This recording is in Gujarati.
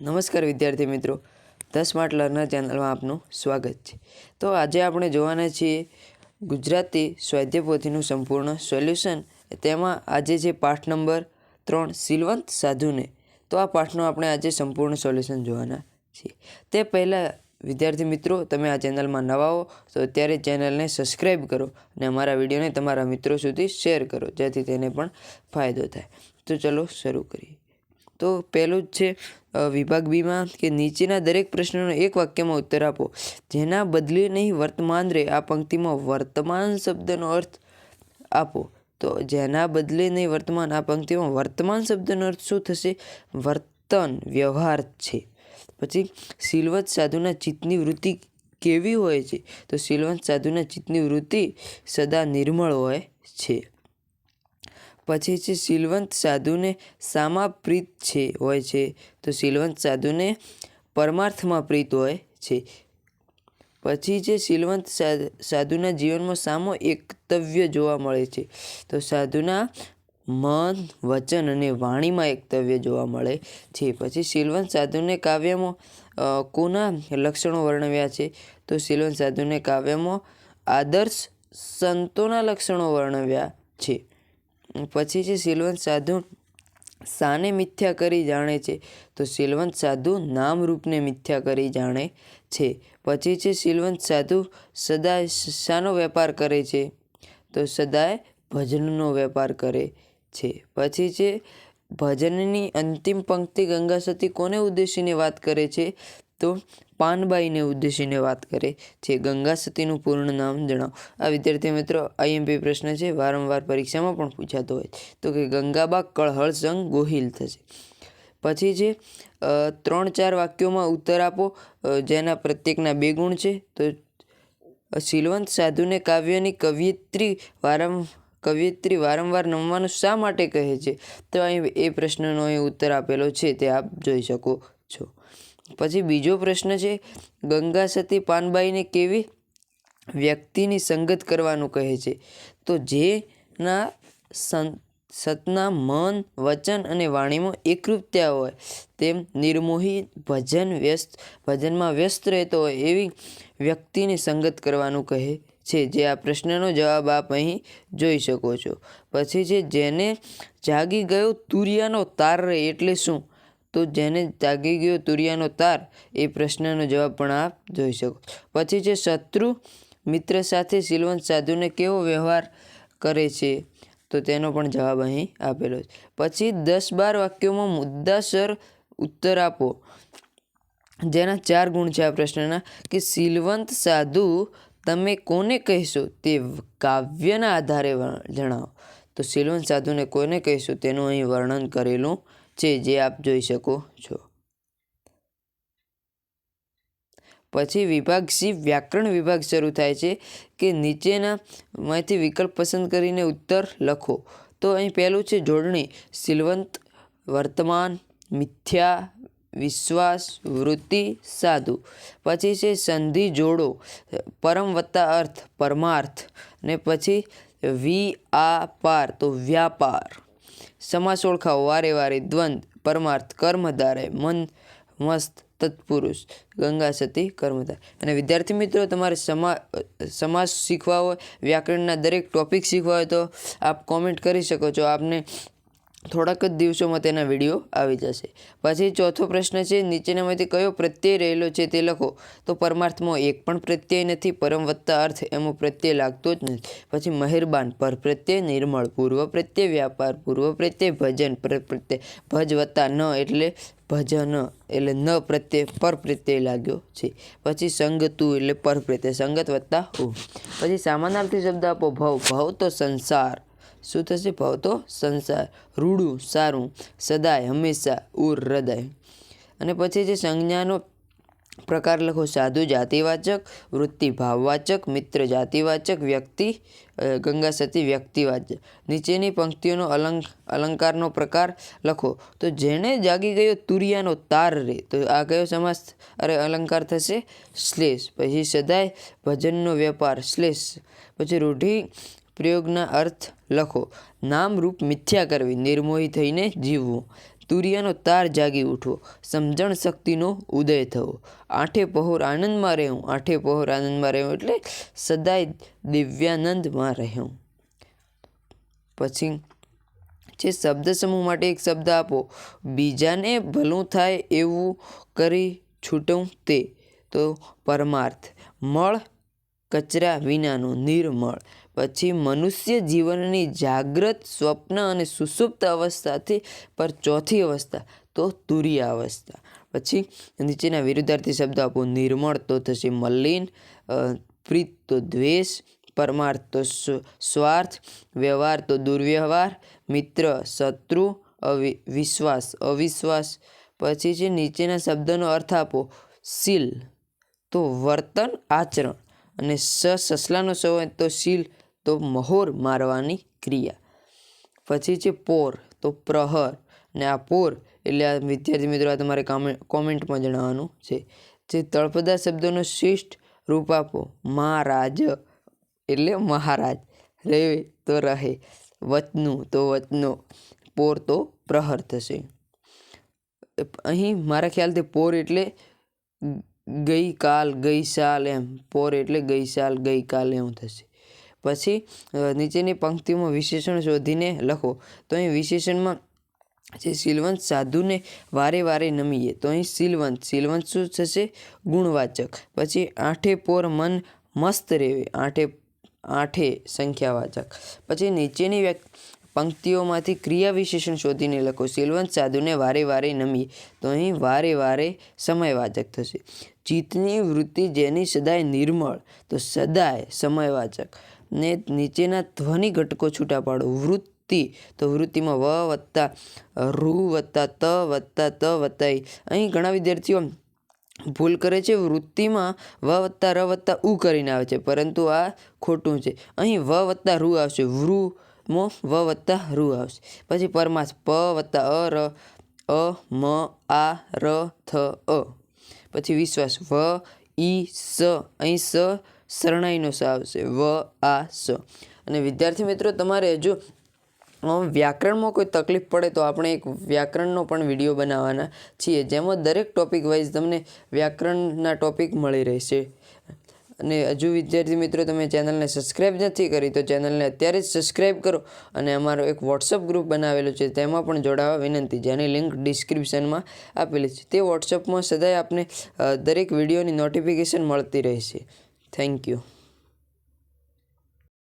નમસ્કાર વિદ્યાર્થી મિત્રો. ધ સ્માર્ટ લર્નર ચેનલમાં આપનું સ્વાગત છે. તો આજે આપણે જોવાના છીએ ગુજરાતી સ્વાધ્યપોથીનું સંપૂર્ણ સોલ્યુશન. તેમાં આજે છે પાઠ નંબર ત્રણ, સિલવંત સાધુને. તો આ પાઠનું આપણે આજે સંપૂર્ણ સોલ્યુશન જોવાના છીએ. તે પહેલાં વિદ્યાર્થી મિત્રો, તમે આ ચેનલમાં નવા હો, તો અત્યારે ચેનલને સબસ્ક્રાઈબ કરો અને અમારા વિડીયોને તમારા મિત્રો સુધી શેર કરો, જેથી તેને પણ ફાયદો થાય. તો ચલો શરૂ કરીએ. તો પહેલું જ છે વિભાગ બીમાં કે નીચેના દરેક પ્રશ્નનો એક વાક્યમાં ઉત્તર આપો. જેના બદલે નહીં વર્તમાન રહે, આ પંક્તિમાં વર્તમાન શબ્દનો અર્થ આપો. તો જેના બદલે નહીં વર્તમાન, આ પંક્તિમાં વર્તમાન શબ્દનો અર્થ શું થશે? વર્તન, વ્યવહાર છે. પછી સિલવત સાધુના ચિત્તની વૃત્તિ કેવી હોય છે? તો સિલવંત સાધુના ચિત્તની વૃત્તિ સદા નિર્મળ હોય છે. પછી છે શીલવંત સાધુને સામા પ્રીત છે, હોય છે, તો શીલવંત સાધુને પરમાર્થમાં પ્રીત હોય છે. પછી છે શીલવંત સાધુના જીવનમાં સામો એકતવ્ય જોવા મળે છે, તો સાધુના મન, વચન અને વાણીમાં એકતવ્ય જોવા મળે છે. પછી શીલવંત સાધુને કાવ્યમાં કોના લક્ષણો વર્ણવ્યા છે? તો શીલવંત સાધુને કાવ્યમાં આદર્શ સંતોના લક્ષણો વર્ણવ્યા છે. પછી છે સિલવંત સાધુ શાને મિથ્યા કરી જાણે છે, તો સિલવંત સાધુ નામ રૂપને મિથ્યા કરી જાણે છે. પછી છે સિલવંત સાધુ સદાય શાનો વેપાર કરે છે, તો સદાય ભજનનો વેપાર કરે છે. પછી છે ભજનની અંતિમ પંક્તિ ગંગા સતી કોને ઉદ્દેશીને વાત કરે છે તો પાનબાઈને ઉદ્દેશીને વાત કરે છે. ગંગા સતીનું પૂર્ણ નામ જણાવો. આ વિદ્યાર્થી મિત્રો, આઈએમપી પ્રશ્ન છે, વારંવાર પરીક્ષામાં પણ પૂછાતો હોય તો કે ગંગાબા કળહળ સંગ ગોહિલ થશે. પછી છે ત્રણ ચાર વાક્યોમાં ઉત્તર આપો. જેના પ્રત્યેકના બે ગુણ છે. તો શીલવંત સાધુને કાવ્યની કવિયત્રી વારં કવિયત્રી વારંવાર નમવાનું શા માટે કહે છે? તો અહીં એ પ્રશ્નનો અહીં ઉત્તર આપેલો છે, તે આપ જોઈ શકો છો. પછી બીજો પ્રશ્ન છે, ગંગા સતી પાનબાઈને કેવી વ્યક્તિની સંગત કરવાનું કહે છે? તો જેના સં- સતના મન, વચન અને વાણીમાં એકરૂપતા હોય, તેમ નિર્મોહી ભજન વ્યસ્ત, ભજનમાં વ્યસ્ત રહેતો હોય એવી વ્યક્તિની સંગત કરવાનું કહે છે. જે આ પ્રશ્નનો જવાબ આપ અહીં જોઈ શકો છો. પછી છે, જેને જાગી ગયો તુરિયાનો તાર રહે એટલે શું? તો જેને જાગી ગયો તુરિયાનો તાર, એ પ્રશ્નનો જવાબ પણ આપ જોઈ શકો. પછી છે, શત્રુ મિત્ર સાથે સિલવંત સાધુને કેવો વ્યવહાર કરે છે? તો તેનો પણ જવાબ અહીં આપેલો છે. પછી દસ બાર વાક્યોમાં મુદ્દાસર ઉત્તર આપો. જેના ચાર ગુણ છે આ પ્રશ્નના, કે સિલવંત સાધુ તમે કોને કહેશો તે કાવ્યના આધારે જણાવો. તો સિલવંત સાધુને કોને કહેશો તેનું અહીં વર્ણન કરેલું છે જે આપ જોઈ શકો છો. પછી વિભાગ સી, વ્યાકરણ વિભાગ શરૂ થાય છે કે નીચેના માંથી વિકલ્પ પસંદ કરીને ઉત્તર લખો. તો અહીં પહેલું છે જોડણી. સિલવંત, વર્તમાન, મિથ્યા, વિશ્વાસ, વૃત્તિ, સાધુ. પછી છે સંધિ, જોડો. પરમ વત્તા અર્થ, પરમાર્થ. ને પછી વી, આ, પાર. તો વ્યાપાર. સમાસ ઓળખાવો. વારે વારે દ્વંદ, પરમાર્થ, કર્મધારે, મન, મસ્ત, તત્પુરુષ, ગંગા, સતી, કર્મધાર. અને વિદ્યાર્થી મિત્રો, તમારે સમા, સમાસ શીખવા હોય, વ્યાકરણના દરેક ટોપિક શીખવા હોય તો આપ કોમેન્ટ કરી શકો છો. આપને થોડાક જ દિવસોમાં તેના વીડિયો આવી જશે. પછી ચોથો પ્રશ્ન છે, નીચેનામાંથી કયો પ્રત્યય રહેલો છે તે લખો. તો પરમાર્થમાં એક પણ પ્રત્યય નથી, પરમ વત્તા અર્થ એમાં પ્રત્યય લાગતો જ નથી. પછી મહેરબાન, પર પ્રત્યય નિર્મળ, પૂર્વ પ્રત્યય વ્યાપાર, પૂર્વ પ્રત્યય ભજન, પર પ્રત્યય ભજ વત્તા ન એટલે ભજન એટલે ન પ્રત્યય, પર પ્રત્યય લાગ્યો છે. પછી સંગતું એટલે પર પ્રત્યય, સંગત વત્તા ઉ. પછી સામાનાર્થી શબ્દ આપો, ભવ ભવ તો સંસાર. શું થશે? ભાવતો સંસાર. રૂડું, સારું. સદાય, હંમેશા, ઉર, હૃદય. અને પછી જે સંજ્ઞાનો પ્રકાર લખો. સાધુ, જાતિવાચક, વૃત્તિ, ભાવવાચક, મિત્ર, જાતિવાચક, વ્યક્તિ ગંગા, સતી, વ્યક્તિવાચક. નીચેની પંક્તિઓનો અલંક અલંકારનો પ્રકાર લખો. તો જેણે જાગી ગયો તુરિયાનો તાર રે. તો આ કયો સમાસ અરે, અલંકાર થશે? શ્લેષ. પછી સદાય ભજનનો વેપાર. શ્લેષ. પછી રૂઢિ પ્રયોગના અર્થ લખો. નામરૂપ મિથ્યા કરવી, નિર્મોહી થઈને જીવવું. તુર્યાનો તાર જાગી ઉઠવો. સમજણ શક્તિનો ઉદય થવો. આઠે પહોર આનંદમાં રહેવું. આઠે પહોર આનંદમાં રહેવું એટલે સદાય દિવ્યાનંદમાં રહેવું. પછી જે શબ્દ સમૂહ માટે એક શબ્દ આપો. બીજાને ભલું થાય એવું કરી છૂટું તે. તો પરમાર્થ. મળ કચરા વિનાનું નિર્મળ. પછી મનુષ્ય જીવનની જાગ્રત, સ્વપ્ન અને સુષુપ્ત અવસ્થાથી પર ચોથી અવસ્થા, તો તુરીય અવસ્થા પછી નીચેના વિરુદ્ધાર્થી શબ્દ આપો, નિર્મળ તો થશે મલિન પ્રીત તો દ્વેષ, પરમાર્થ તો સ્વ- સ્વાર્થ, વ્યવહાર તો દુર્વ્યવહાર, મિત્ર શત્રુ, અવિ, વિશ્વાસ અવિશ્વાસ. પછી છે નીચેના શબ્દનો અર્થ આપો, શીલ, તો વર્તન આચરણ. અને સ, સસલાનો સમય તો શીલ તો મહોર મારવાની ક્રિયા. પછી છે પોર, તો પ્રહર. ને આ પોર એટલે આ વિદ્યાર્થી મિત્રો, આ તમારે કામે- કોમેન્ટમાં જણાવવાનું છે. જે તળપદા શબ્દનો શ્રેષ્ઠ રૂપ આપો. મહારાજ. એટલે મહારાજ. રહે તો રહે. વચનું તો વચનો પોર તો પ્રહર થશે. અહીં મારા ખ્યાલથી પોર એટલે ગઈકાલ ગઈ સાલ એમ. પોર એટલે ગઈ સાલ ગઈકાલ એવું થશે. પછી નીચેની પંક્તિમાં વિશેષણ શોધીને લખો. તો અહીં વિશેષણમાં જે શીલવંત સાધુને વારે વારે નમીએ. તો અહીં શીલવંત. શીલવંત શું થશે? ગુણવાચક. પછી, આઠે પોર મન મસ્ત રહેવે આઠે આઠે સંખ્યાવાચક. પછી નીચેની પંક્તિઓમાંથી ક્રિયા વિશેષણ શોધીને લખો. શીલવંત સાધુને વારે વારે નમીએ. તો અહીં વારે વારે સમયવાચક થશે. જીતની વૃત્તિ જેની સદાય નિર્મળ. તો સદાય સમયવાચક. ને નીચેના ધ્વનિ ઘટકો છૂટા પાડો. વૃત્તિ. તો વૃત્તિમાં વ વત્તા રૂ વત્તા, ત વત્તા ત વત્તા ઈ અહીં ઘણા વિદ્યાર્થીઓ ભૂલ કરે છે. વૃત્તિમાં વ વત્તા, ર વત્તા ઉ કરીને આવે છે. પરંતુ આ ખોટું છે. અહીં વ વત્તા રૂ આવશે. વૃ મો વ વત્તા રૂ આવશે. પછી પરમાસ પ વત્તા, અ, ર, અ, મ, આ, ર, થ, અ. પછી વિશ્વાસ. વ, ઈ, સ. અહીં સ શરણાઈનો સ આવશે વ, આ, સ. અને વિદ્યાર્થી મિત્રો, તમારે હજુ વ્યાકરણમાં કોઈ તકલીફ પડે તો આપણે એક વ્યાકરણનો પણ વીડિયો બનાવવાના છીએ, જેમાં દરેક ટોપિક વાઇઝ તમને વ્યાકરણના ટોપિક મળી રહેશે. અને હજુ વિદ્યાર્થી મિત્રો, તમે ચેનલને સબસ્ક્રાઈબ નથી કરી, તો ચેનલને અત્યારે જ સબસ્ક્રાઈબ કરો અને અમારો એક વોટ્સઅપ ગ્રુપ બનાવેલો છે, તેમાં પણ જોડાવા વિનંતી જેની લિંક ડિસ્ક્રિપ્શનમાં આપેલી છે. તે વોટ્સઅપમાં સદાય આપને દરેક વિડીયોની નોટિફિકેશન મળતી રહેશે. Thank you.